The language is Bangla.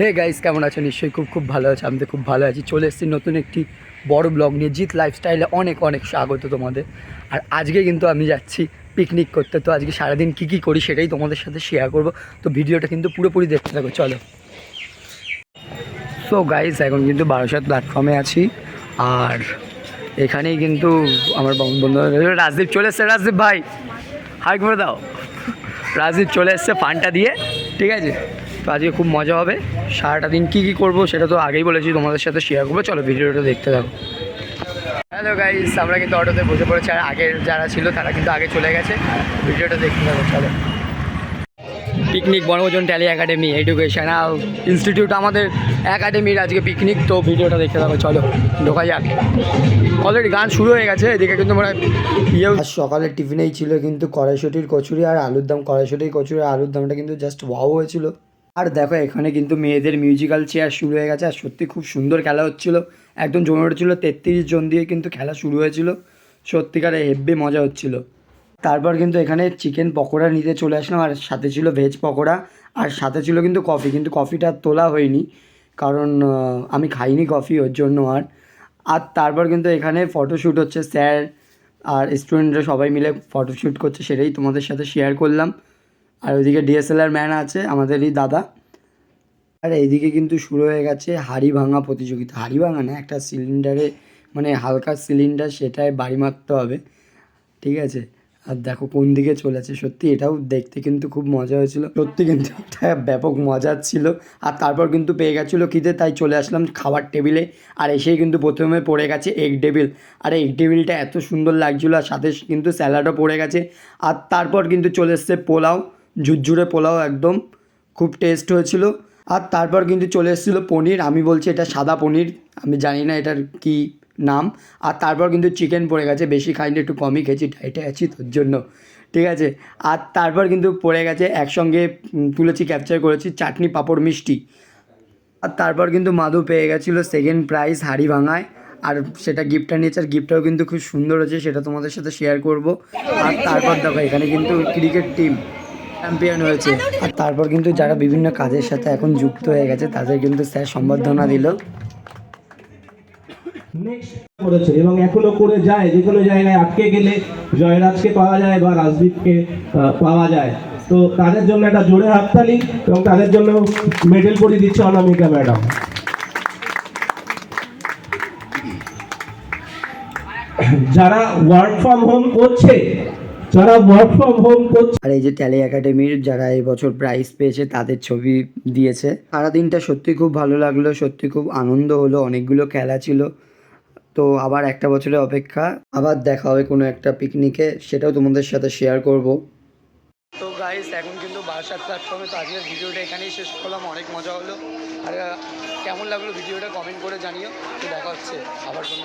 হে গাইস কেমন আছো? নিশ্চয়ই খুব খুব ভালো আছে আমি তো খুব ভালো আছি। চলে এসেছি নতুন একটি বড় ব্লগ নিয়ে। জিৎ লাইফস্টাইলে অনেক অনেক স্বাগত তোমাদের। আর আজকে কিন্তু আমি যাচ্ছি পিকনিক করতে। তো আজকে সারাদিন কী কী করি সেটাই তোমাদের সাথে শেয়ার করব। তো ভিডিওটা কিন্তু পুরোপুরি দেখতে থাকো, চলো। সো গাইস এখন কিন্তু বারাসাত প্ল্যাটফর্মে আছি। আর এখানেই কিন্তু আমার বন্ধু রাজদীপ চলে এসছে। রাজদীপ ভাই, হাই করে দাও। রাজদীপ চলে এসছে ফানটা দিয়ে। ঠিক আছে? তো আজকে খুব মজা হবে। সারাটা দিন কী কী করব সেটা তো আগেই বলেছি, তোমাদের সাথে শেয়ার করব। চলো ভিডিওটা দেখতে থাকো। হ্যালো গাইস আমরা কিন্তু অটোতে বসে পড়েছি, আর আগের যারা ছিল তারা কিন্তু আগে চলে গেছে। ভিডিওটা দেখতে থাকো, চলো। পিকনিক বনভোজন ট্যালি একাডেমি এডুকেশনাল ইনস্টিটিউট আমাদের একাডেমির আজকে পিকনিক তো ভিডিওটা দেখতে থাকো, চলো, ঢোকা যাক। অলরেডি গান শুরু হয়ে গেছে, এদিকে কিন্তু মানে ইয়েও সকালের টিফিনেই ছিল কিন্তু কড়াইশুটির কচুরি আর আলুর দাম, কড়াইশুটির কচুরি আর আলুর দামটা কিন্তু জাস্ট ওয়াও হয়েছিল। আর দেখো, এখানে কিন্তু মেয়েদের মিউজিক্যাল চেয়ার শুরু হয়ে গেছে, আর সত্যি খুব সুন্দর খেলা হচ্ছিল। একদম জমে উঠেছিল, তেত্রিশ জন দিয়ে কিন্তু খেলা শুরু হয়েছিল। সত্যিকারে হেব্বি মজা হচ্ছিল। তারপর কিন্তু এখানে চিকেন পকোড়া নিতে চলে আসলাম, আর সাথে ছিল ভেজ পকোড়া, আর সাথে ছিল কিন্তু কফি কিন্তু কফিটা তোলা হয়নি। কারণ আমি খাইনি কফি ওর জন্য আর। আর তারপর কিন্তু এখানে ফটোশ্যুট হচ্ছে স্যার, আর স্টুডেন্টরা সবাই মিলে ফটোশ্যুট করছে, সেটাই তোমাদের সাথে শেয়ার করলাম। আর ওইদিকে ডিএসএলআর ম্যান আছে, আমাদেরই দাদা। আর এইদিকে কিন্তু শুরু হয়ে গেছে হাড়ি ভাঙা প্রতিযোগিতা। হাড়ি ভাঙা না, একটা সিলিন্ডারে মানে হালকা সিলিন্ডার সেটাই বাড়ি মারতে হবে, ঠিক আছে? আর দেখো কোন দিকে চলেছে, সত্যি এটাও দেখতে কিন্তু খুব মজা হয়েছিল। সত্যি কিন্তু এটা ব্যাপক মজার ছিল। আর তারপর কিন্তু পেয়ে গেছিল খিদে, তাই চলে আসলাম খাবার টেবিলে। আর এসেই কিন্তু প্রথমে পড়ে গেছে এগ টেবিল আর এগ টেবিলটা এত সুন্দর লাগছিল, আর সাথে কিন্তু স্যালাডও পড়ে গেছে। আর তারপর কিন্তু চলে এসছে পোলাও। ঝুরঝুরে পোলাও একদম খুব টেস্ট হয়েছিল। আর তারপর কিন্তু চলে এসেছিল পনির। আমি বলছি, এটা সাদা পনির। আমি জানি না এটার কি নাম। আর তারপর কিন্তু চিকেন পড়ে গেছে। বেশি খাইনি, একটু কমই খেয়েছি ডাইটে আছি তোর জন্য। ঠিক আছে? আর তারপর কিন্তু পড়ে গেছে, একসঙ্গে তুলেছি ক্যাপচার করেছি, চাটনি পাঁপড় মিষ্টি। আর তারপর কিন্তু মাধু পেয়ে গেছিল সেকেন্ড প্রাইজ হাড়ি ভাঙায়। আর সেটা গিফটটা নিয়েছে, আর গিফটটাও কিন্তু খুব সুন্দর হয়েছে, সেটা তোমাদের সাথে শেয়ার করব। আর তারপর দেখো, এখানে কিন্তু ক্রিকেট টিম চ্যাম্পিয়ন হয়েছে। আর তারপর কিন্তু যারা বিভিন্ন কাজের সাথে এখন যুক্ত হয়ে গেছে তাদের কিন্তু স্যার সম্বর্ধনা দিল। করেছে এবং এখনও করে যায় যে কোনো জায়গায় আটকে গেলে জয়রাজকে পাওয়া যায় বা রাজদীপকে পাওয়া যায়। তো তাদের জন্য একটা জোরে হাততালি এবং তাদের জন্য মেডেল পরিয়ে দিচ্ছে অনামিকা ম্যাডাম। যারা ওয়ার্ক ফ্রম হোম করছে যারা ওয়ার্ক ফ্রম হোম করছে আর এই যে ট্যালি একাডেমির যারা এই বছর প্রাইজ পেয়েছে তাদের ছবি দিয়েছে। সারাদিনটা সত্যি খুব ভালো লাগল সত্যি খুব আনন্দ হলো অনেকগুলো খেলা ছিল। তো আবার একটা বছরের অপেক্ষা আবার দেখা হবে কোনো একটা পিকনিকে সেটাও তোমাদের সাথে শেয়ার করব। তো গাইস এখন কিন্তু বারাসাত প্ল্যাটফর্মে তো আজকের ভিডিওটা এখানেই শেষ করলাম অনেক মজা হলো। আর কেমন লাগল ভিডিওটা কমেন্ট করে জানিও। তো দেখা হচ্ছে আবার কোনো